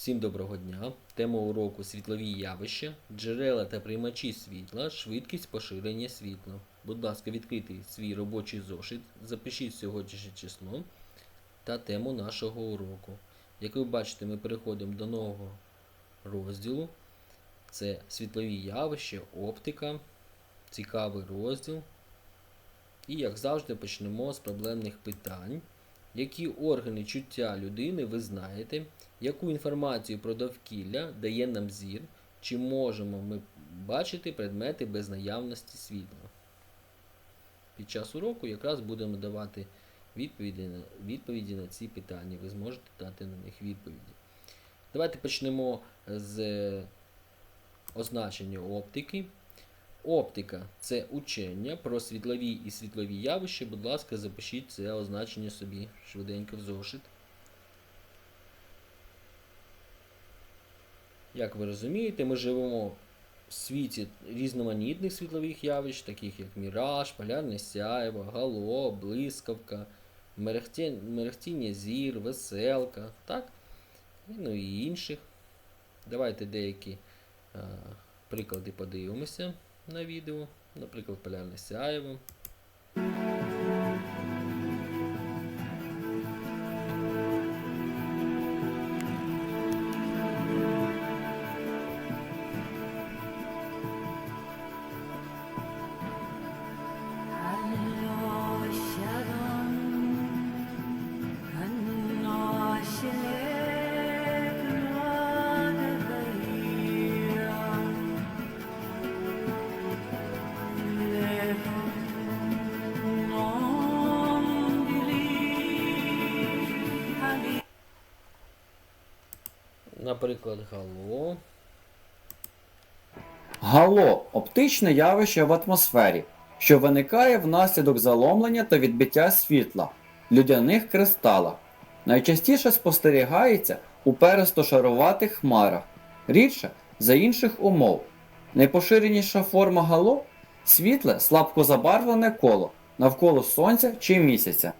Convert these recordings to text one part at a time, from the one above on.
Всім доброго дня. Тема уроку світлові явища, джерела та приймачі світла, швидкість поширення світла. Будь ласка, відкрийте свій робочий зошит, запишіть сьогоднішнє число та тему нашого уроку. Як ви бачите, ми переходимо до нового розділу. Це світлові явища, оптика, цікавий розділ. І, як завжди, почнемо з проблемних питань. Які органи чуття людини ви знаєте? Яку інформацію про довкілля дає нам зір? Чи можемо ми бачити предмети без наявності світла? Під час уроку якраз будемо давати відповіді на, відповіді на ці питання. Ви зможете дати на них відповіді. Давайте почнемо з е, означення оптики. Оптика це учення про світлові і світлові явища. Будь ласка, запишіть це означення собі швиденько в зошит. Як ви розумієте, ми живемо в світі різноманітних світлових явищ, таких як міраж, полярне сяйво, гало, блискавка, мерехтіння зір, веселка, так? Ну і інших. Давайте деякі а, приклади подивимося на відео. Наприклад, полярне сяйво. Наприклад, гало. Гало оптичне явище в атмосфері, що виникає внаслідок заломлення та відбиття світла людяних кристалах. Найчастіше спостерігається у перестошаруватих хмарах, рідше за інших умов. Найпоширеніша форма гало світле слабко забарвлене коло навколо сонця чи місяця.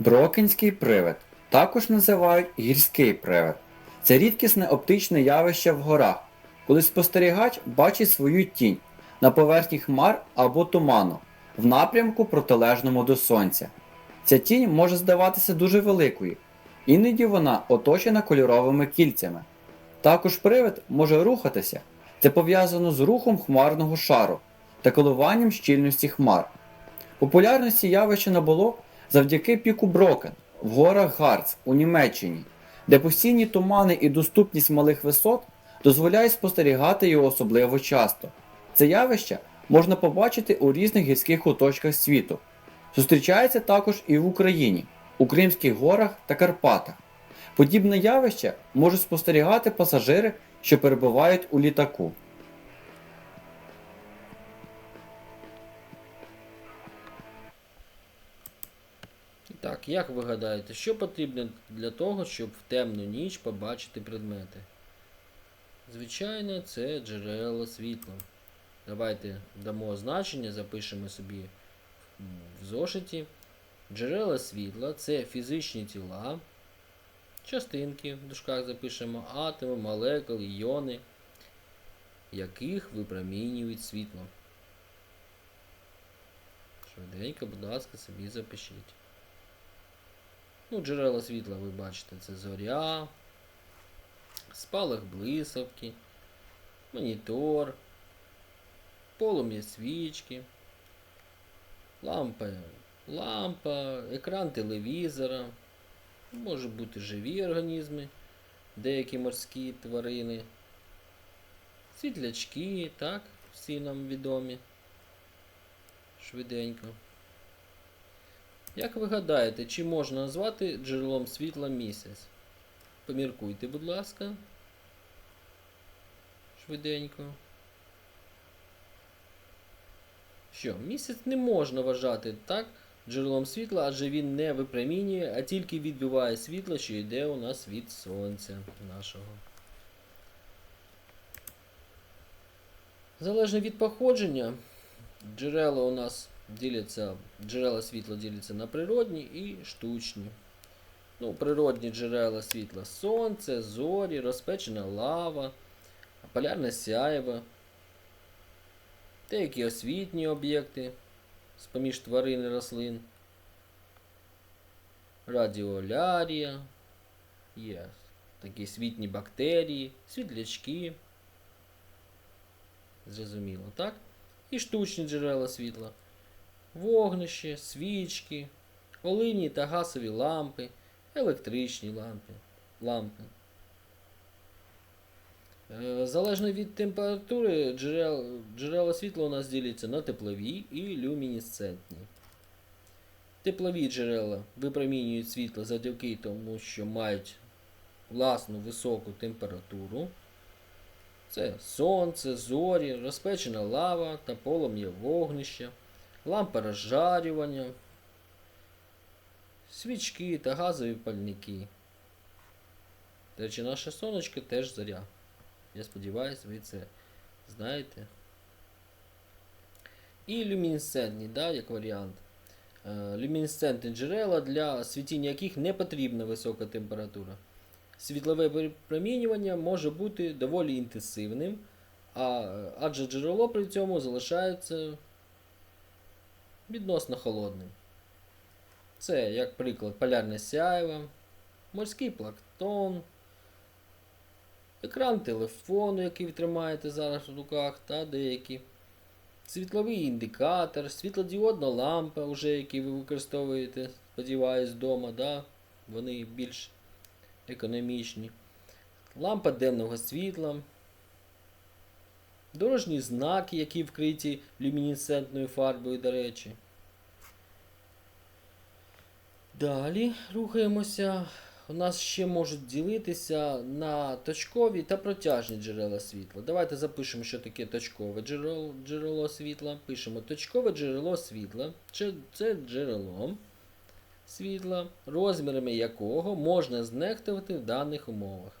Відео. Брокенський привид також називають гірський привид. Це рідкісне оптичне явище в горах, коли спостерігач бачить свою тінь на поверхні хмар або туману в напрямку протилежному до сонця. Ця тінь може здаватися дуже великою, іноді вона оточена кольоровими кільцями. Також привид може рухатися. Це пов'язано з рухом хмарного шару та коливанням щільності хмар. Популярності явище набуло завдяки піку Брокен в горах Гарц у Німеччині, де постійні тумани і доступність малих висот дозволяють спостерігати його особливо часто. Це явище можна побачити у різних гірських куточках світу. Зустрічається також і в Україні, у Кримських горах та Карпатах. Подібне явище можуть спостерігати пасажири, що перебувають у літаку. Так, як ви гадаєте, що потрібно для того, щоб в темну ніч побачити предмети? Звичайно, це джерело світла. Давайте дамо значення, запишемо собі в зошиті. Джерела світла це фізичні тіла, частинки в дужках запишемо, атоми, молекули, іони, яких випромінюють світло. Швиденько, будь ласка, собі запишіть. Ну, джерела світла ви бачите, це зоря, спалах блискавки, монітор, полум'я свічки, лампа, лампа, екран телевізора, може бути живі організми, деякі морські тварини, світлячки, так, всі нам відомі. Швиденько. Як ви гадаєте, чи можна назвати джерелом світла місяць? Поміркуйте, будь ласка. Швиденько. Що, місяць не можна вважати так джерелом світла, адже він не випромінює, а тільки відбиває світло, що йде у нас від сонця нашого. Залежно від походження, джерела у нас діляться, джерела світла діляться на природні і штучні. Ну, природні джерела світла сонце, зорі, розпечена лава, полярне сяєво, деякі освітні об'єкти з-поміж тварин і рослин, радіолярія, є такі світні бактерії, світлячки. Зрозуміло, так? І штучні джерела світла. Вогнище, свічки, олійні та газові лампи, електричні лампи. лампи. Е, Залежно від температури, джерел, джерела світла у нас діляться на теплові і люмінесцентні. Теплові джерела випромінюють світло завдяки тому, що мають власну високу температуру. Це сонце, зорі, розпечена лава та полум'я вогнища, лампа розжарювання, свічки та газові пальники. До речі, наше сонечко теж заря. Я сподіваюся, ви це знаєте. І люмінесцентні, да, як варіант. Е, Люмінесцентні джерела, для світіння яких не потрібна висока температура. Світлове випромінювання може бути доволі інтенсивним, а, адже джерело при цьому залишається відносно холодним. Це, як приклад, полярне сяйво, морський планктон, екран телефону, який ви тримаєте зараз в руках, та деякі. Світловий індикатор, світлодіодна лампа, вже, які ви використовуєте, сподіваюсь, вдома, да? вони більш економічні. Лампа денного світла. Дорожні знаки, які вкриті люмінесцентною фарбою, до речі. Далі рухаємося. У нас ще можуть ділитися на точкові та протяжні джерела світла. Давайте запишемо, що таке точкове джерело, джерело світла. Пишемо точкове джерело світла. Це, це джерело світла, розмірами якого можна знехтувати в даних умовах.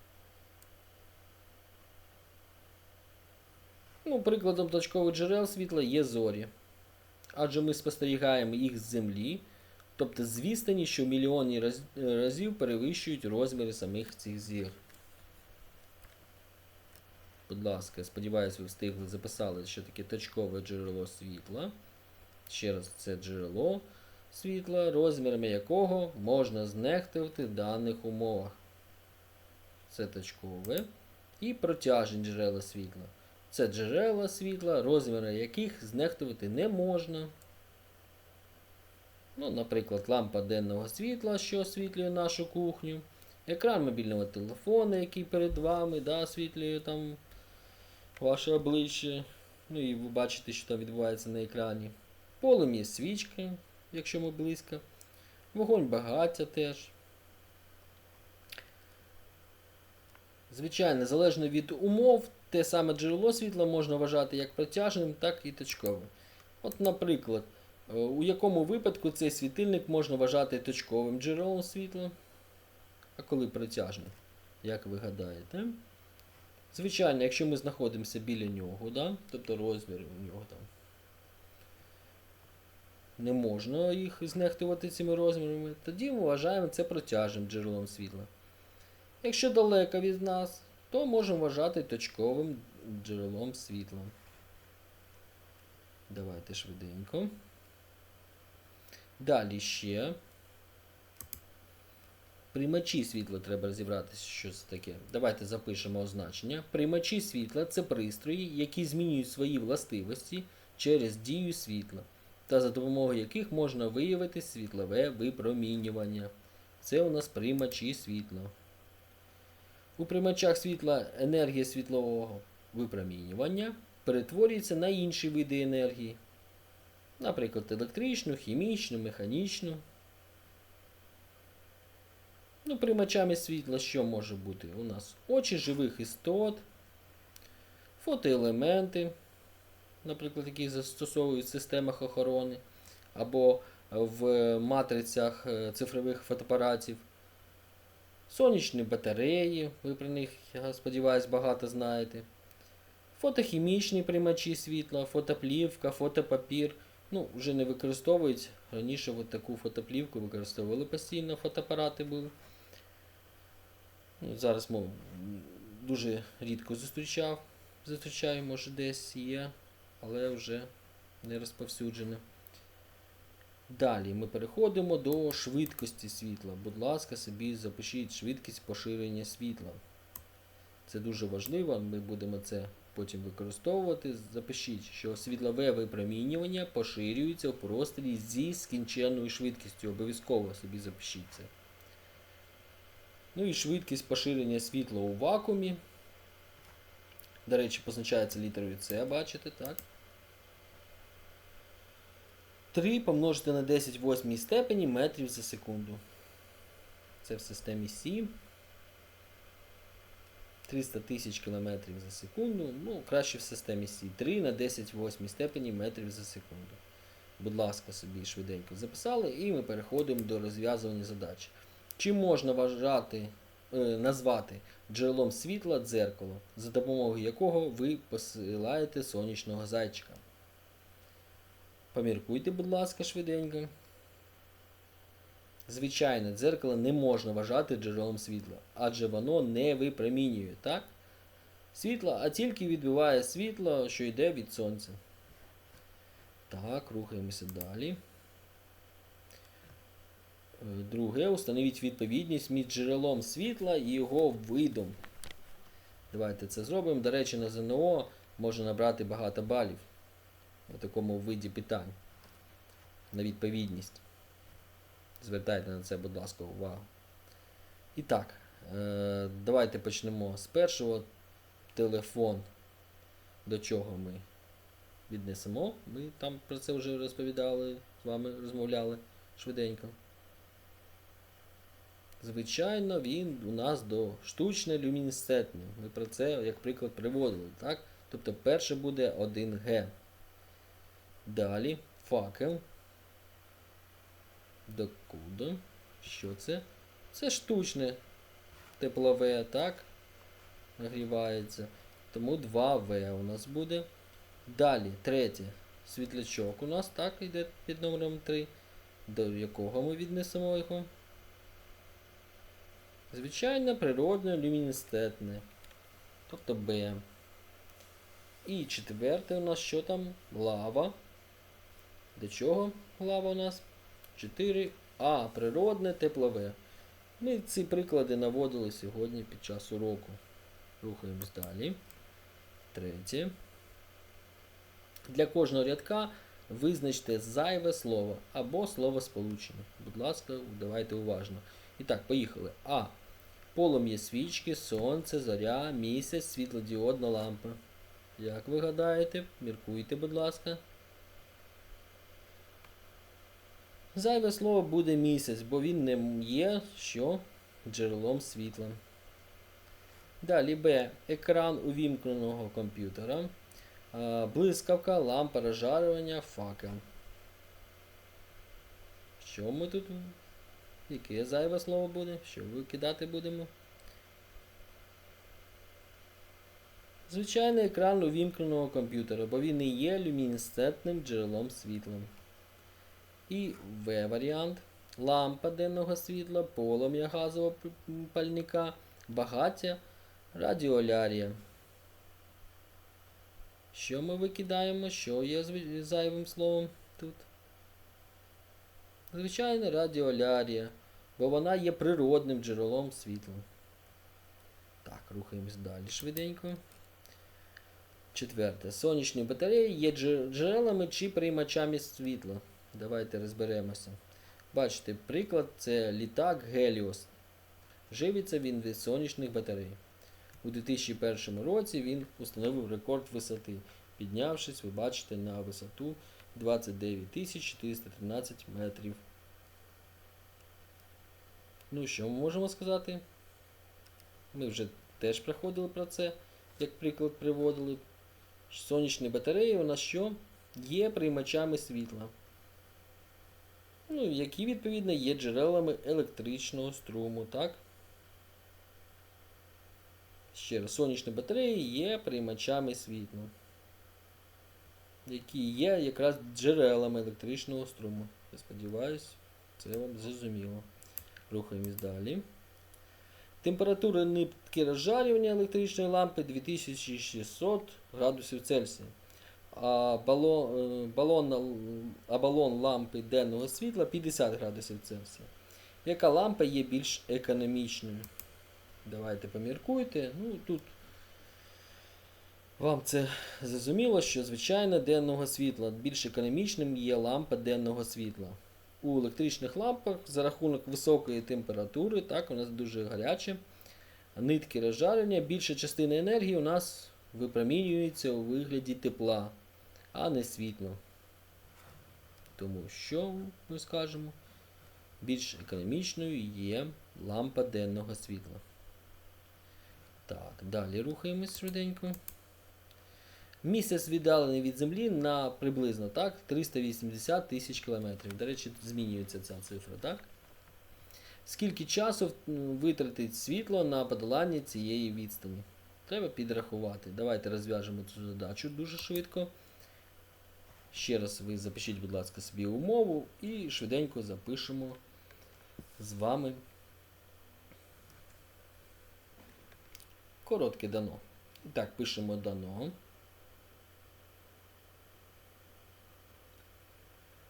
Ну, прикладом точкових джерел світла є зорі. Адже ми спостерігаємо їх з Землі, тобто з що мільйони раз- разів перевищують розміри самих цих зір. Будь ласка, сподіваюсь, ви встигли записали, що таке точкове джерело світла. Ще раз, це джерело світла, розмірами якого можна знехтувати в даних умовах. Це точкове. І протяжні джерела світла. Це джерела світла, розміри яких знехтувати не можна. Ну, наприклад, лампа денного світла, що освітлює нашу кухню. Екран мобільного телефону, який перед вами, да, освітлює там ваше обличчя. Ну і ви бачите, що там відбувається на екрані. Полум'я свічки, якщо ми близько. Вогонь багаття теж. Звичайно, залежно від умов, те саме джерело світла можна вважати як протяжним, так і точковим. От, наприклад, е, у якому випадку цей світильник можна вважати точковим джерелом світла, а коли протяжним, як ви гадаєте? Звичайно, якщо ми знаходимося біля нього, да? тобто розмір у нього там. Не можна їх знехтувати цими розмірами, тоді ми вважаємо це протяжним джерелом світла. Якщо далеко від нас, то можемо вважати точковим джерелом світла. Давайте швиденько. Далі ще. Приймачі світла треба розібратися, що це таке. Давайте запишемо означення. Приймачі світла це пристрої, які змінюють свої властивості через дію світла, та за допомогою яких можна виявити світлове випромінювання. Це у нас приймачі світла. У приймачах світла енергія світлового випромінювання перетворюється на інші види енергії, наприклад, електричну, хімічну, механічну. Ну, приймачами світла що може бути? У нас очі живих істот, фотоелементи, наприклад, які застосовують в системах охорони, або в матрицях е, цифрових фотоапаратів. Сонячні батареї, ви про них, я сподіваюся, багато знаєте. Фотохімічні приймачі світла, фотоплівка, фотопапір, Ну, вже не використовують. Раніше от таку фотоплівку використовували постійно, фотоапарати були. Ну, зараз мов, дуже рідко зустрічав. Зустрічаю, може десь є, але вже не розповсюджене. Далі ми переходимо до швидкості світла. Будь ласка, собі запишіть швидкість поширення світла. Це дуже важливо, ми будемо це потім використовувати. Запишіть, що світлове випромінювання поширюється у просторі зі скінченною швидкістю. Обов'язково собі запишіть це. Ну і швидкість поширення світла у вакуумі. До речі, позначається літерою С, бачите, так? 3 помножити на 10 в 8 степені метрів за секунду. Це в системі Сі. 300 тисяч кілометрів за секунду. Ну, краще в системі Сі. 3 на 10 в 8 степені метрів за секунду. Будь ласка, собі швиденько записали, і ми переходимо до розв'язування задач. Чи можна вважати, е, назвати джерелом світла дзеркало, за допомогою якого ви посилаєте сонячного зайчика? Поміркуйте, будь ласка, швиденько. Звичайно, дзеркало не можна вважати джерелом світла, адже воно не випромінює, так? Світло, а тільки відбиває світло, що йде від сонця. Так, рухаємося далі. Е, Друге, установіть відповідність між джерелом світла і його видом. Давайте це зробимо. До речі, на ЗНО можна набрати багато балів у такому виді питань на відповідність. Звертайте на це, будь ласка, увагу. І так, е, давайте почнемо з першого. Телефон. До чого ми віднесемо. Ми там про це вже розповідали, з вами розмовляли швиденько. Звичайно, він у нас до штучно люмінесцентний. Ми про це, як приклад, приводили, так? Тобто перше буде 1Г. Далі факел. Докуда? Що це? Це штучне теплове, так? Нагрівається. Тому 2В у нас буде. Далі, третє. Світлячок у нас так йде під номером 3. До якого ми віднесемо його? Звичайно, природне люмінесцентне. Тобто Б. І четверте у нас що там? Лава. До чого лава у нас? 4А. Природне теплове. Ми ці приклади наводили сьогодні під час уроку. Рухаємось далі. Третє. Для кожного рядка визначте зайве слово або слово сполучення. Будь ласка, давайте уважно. І так, поїхали. А. Полум'я свічки, сонце, зоря, місяць, світлодіодна лампа. Як ви гадаєте? Міркуйте, будь ласка. Зайве слово буде місяць, бо він не є що джерелом світла. Далі Б. Екран увімкненого комп'ютера. Блискавка, лампа розжарювання, факел. Що ми тут? Яке зайве слово буде? Що викидати будемо? Звичайний екран увімкненого комп'ютера, бо він не є люмінесцентним джерелом світла. І В варіант. Лампа денного світла, полум'я газового пальника, багаття, радіолярія. Що ми викидаємо? Що є зайвим словом тут? Звичайно, радіолярія, бо вона є природним джерелом світла. Так, рухаємось далі швиденько. Четверте. Сонячні батареї є джерелами чи приймачами світла. Давайте розберемося. Бачите, приклад це літак Геліос. Живиться він від сонячних батарей. У 2001 році він установив рекорд висоти, піднявшись, ви бачите, на висоту 29 413 метрів. Ну, що ми можемо сказати? Ми вже теж проходили про це, як приклад приводили. Сонячні батареї у нас що? Є приймачами світла. Ну, які, відповідно, є джерелами електричного струму, так? Ще раз, сонячні батареї є приймачами світла. які є якраз джерелами електричного струму. Я сподіваюся, це вам зрозуміло. Рухаємось далі. Температура нитки розжарювання електричної лампи 2600 градусів Цельсія. А балон, е, а балон лампи денного світла 50 градусів Цельсія. Яка лампа є більш економічною? Давайте поміркуйте. Ну, тут вам це зрозуміло, що звичайно денного світла більш економічним є лампа денного світла. У електричних лампах за рахунок високої температури, так, у нас дуже гаряче, нитки розжарення, більша частина енергії у нас випромінюється у вигляді тепла, а не світла. Тому що ми скажемо, більш економічною є лампа денного світла. Так, далі рухаємось швиденько. Місяць віддалений від Землі на приблизно так, 380 тисяч кілометрів. До речі, змінюється ця цифра, так? Скільки часу витратить світло на подолання цієї відстані? Треба підрахувати. Давайте розв'яжемо цю задачу дуже швидко. Ще раз ви запишіть, будь ласка, собі умову і швиденько запишемо з вами коротке дано. І так, пишемо дано.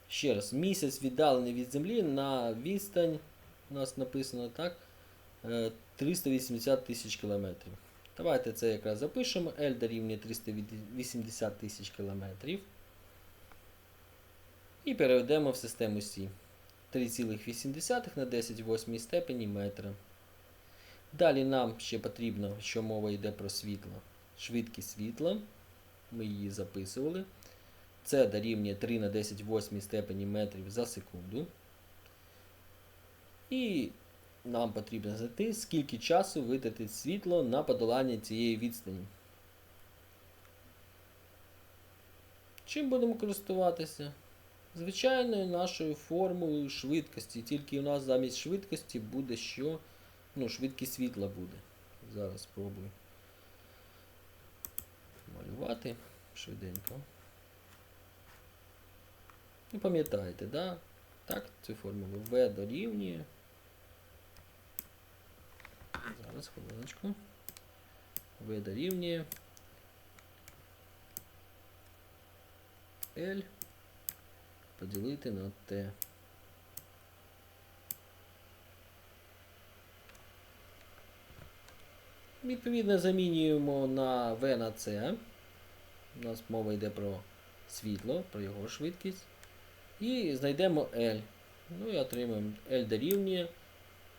Ще раз, місяць віддалений від Землі на відстань, у нас написано так, е, 380 тисяч кілометрів. Давайте це якраз запишемо. L дорівнює 380 тисяч кілометрів. І переведемо в систему Сі. 3,8 на 10 в 8 степені метра. Далі нам ще потрібно, що мова йде про світло. Швидкість світла. Ми її записували. Це дорівнює 3 на 10 в 8 степені метрів за секунду. І нам потрібно знайти, скільки часу витратить світло на подолання цієї відстані. Чим будемо користуватися? Звичайною нашою формулою швидкості. Тільки у нас замість швидкості буде що? Ну, швидкість світла буде. Зараз спробую малювати швиденько. Ну, пам'ятаєте, да? так? Цю формулу V дорівнює. Зараз хвилиночку. V дорівнює L поділити на T. Відповідно, замінюємо на V на C. У нас мова йде про світло, про його швидкість. І знайдемо L. Ну і отримаємо L дорівнює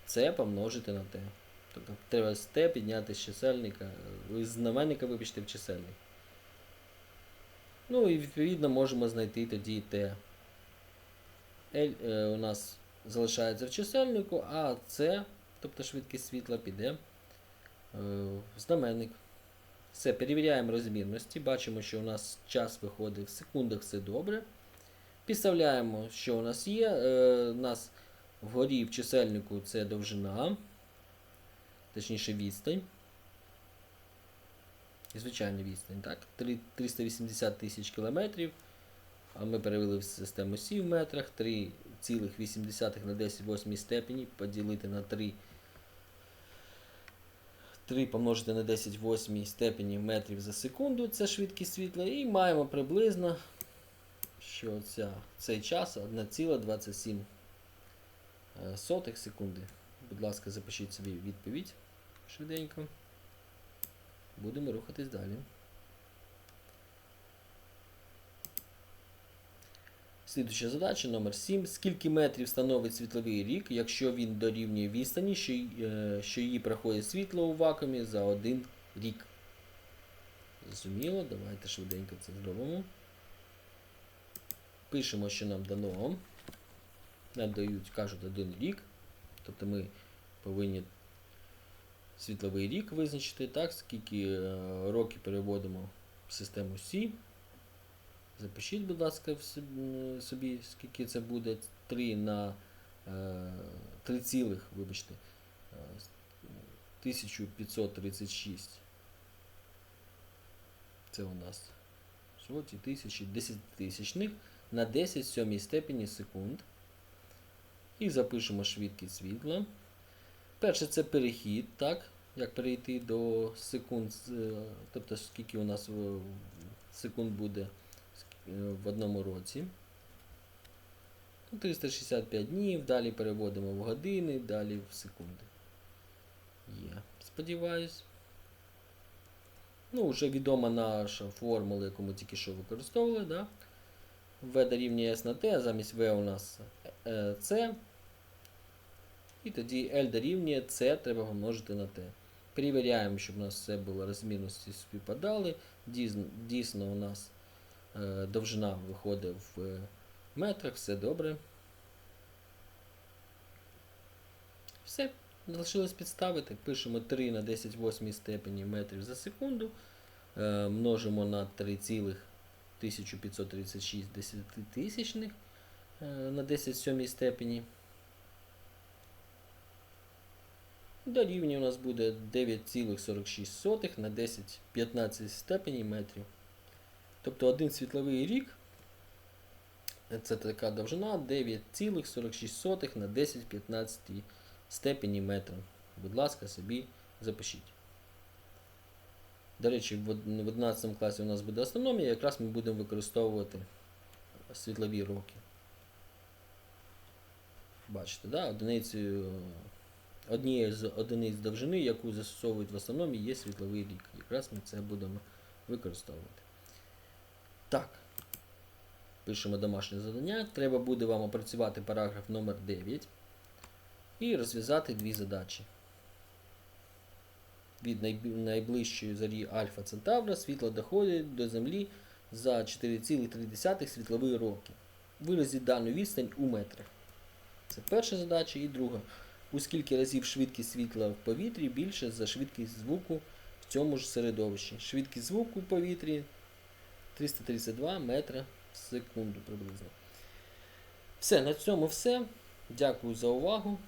C помножити на T. Тобто треба з T підняти з чисельника, з знаменника вибачте в чисельник. Ну і відповідно можемо знайти тоді T. L е, у нас залишається в чисельнику, а C, тобто швидкість світла, піде е, в знаменник. Все, перевіряємо розмірності. Бачимо, що у нас час виходить в секундах, все добре. Підставляємо, що у нас є. Е, у нас вгорі в чисельнику це довжина, точніше відстань. Звичайна відстань, так? 380 тисяч кілометрів. А ми перевели в систему Сі в метрах. 3,8 на 10 в 8 степені поділити на 3. 3 помножити на 10 в 8 степені метрів за секунду. Це швидкість світла. І маємо приблизно, що ця, цей час 1,27 е, секунди. Будь ласка, запишіть собі відповідь швиденько. Будемо рухатись далі. Слідуюча задача номер 7. Скільки метрів становить світловий рік, якщо він дорівнює відстані, що, е, що її проходить світло у вакуумі за один рік? Зрозуміло, давайте швиденько це зробимо. Пишемо, що нам дано. Нам дають, кажуть, один рік. Тобто ми повинні світловий рік визначити, так, скільки е, років переводимо в систему Сі. Запишіть, будь ласка, собі, собі, скільки це буде 3 на е, 3 цілих, вибачте, е, 1536. Це у нас соті, тисячі, десятитисячних на 10 в сьомій степені секунд. І запишемо швидкість світла. Перше це перехід, так? Як перейти до секунд, тобто скільки у нас секунд буде е, в одному році. Ну, 365 днів, далі переводимо в години, далі в секунди. Є. Сподіваюсь. Ну, вже відома наша формула, яку ми тільки що використовували. Да? V дорівнює S на T, а замість V у нас е, C. І тоді L дорівнює C, треба помножити на T. Перевіряємо, щоб у нас все було розмірності співпадали. Дійсно, дійсно у нас е, довжина виходить в е, метрах, все добре. Все, залишилось підставити. Пишемо 3 на 10 в 8 степені метрів за секунду. Е, множимо на 3,1536 десятитисячних е, на 10 в 7 степені. Дорівнює у нас буде 9,46 на 10 15 степені метрів. Тобто один світловий рік це така довжина 9,46 на 10-15 степені метра. Будь ласка, собі запишіть. До речі, в в 11 класі у нас буде астрономія, якраз ми будемо використовувати світлові роки. Бачите, да? одиницею, однією з одиниць довжини, яку застосовують в астрономії, є світловий рік. Якраз ми це будемо використовувати. Так. Пишемо домашнє завдання. Треба буде вам опрацювати параграф номер 9 і розв'язати дві задачі. Від найближчої зорі Альфа Центавра світло доходить до Землі за 4,3 світлової роки. Виразіть дану відстань у метрах. Це перша задача. І друга. У скільки разів швидкість світла в повітрі більше за швидкість звуку в цьому ж середовищі. Швидкість звуку в повітрі 332 метра в секунду приблизно. Все, на цьому все. Дякую за увагу.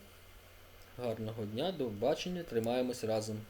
Гарного дня, до побачення. Тримаємось разом.